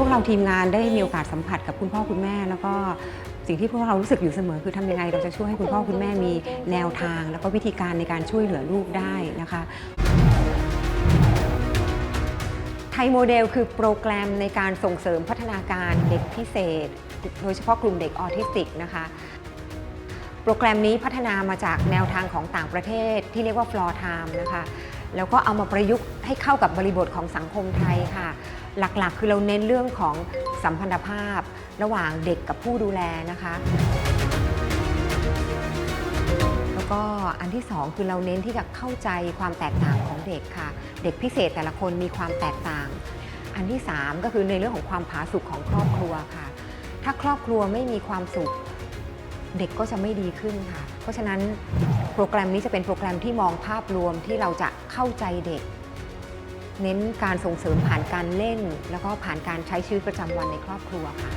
พวกเราทีมงานได้มีโอกาสสัมผัสกับคุณพ่อคุณแม่ แล้วก็สิ่งที่พวกเรารู้สึกอยู่เสมอคือทำยังไงเราจะช่วยให้คุณพ่อคุณแม่มีแนวทาง แล้วก็วิธีการในการช่วยเหลือลูกได้นะคะไทยโมเดลคือโปรแกรมในการส่งเสริมพัฒนาการเด็กพิเศษ โดยเฉพาะกลุ่มเด็กออทิสติกนะคะโปรแกรมนี้พัฒนามาจากแนวทางของต่างประเทศที่เรียกว่า Floor Time นะคะแล้วก็เอามาประยุกต์ให้เข้ากับบริบทของสังคมไทยค่ะ หลักๆ คือเราเน้นเรื่องของสัมพันธภาพ ระหว่างเด็กกับผู้ดูแลนะคะ แล้วก็อันที่สองคือเราเน้นที่จะเข้าใจความแตกต่างของเด็กค่ะ เด็กพิเศษแต่ละคนมีความแตกต่าง อันที่สามก็คือในเรื่องของความผาสุกของครอบครัวค่ะ ถ้าครอบครัวไม่มีความสุขเด็กก็จะไม่ดีขึ้นค่ะ เพราะฉะนั้นโปรแกรมนี้จะเป็นโปรแกรมที่มองภาพรวมที่เราจะเข้าใจเด็ก เน้นการส่งเสริมผ่านการเล่น แล้วก็ผ่านการใช้ชีวิตประจำวันในครอบครัวค่ะ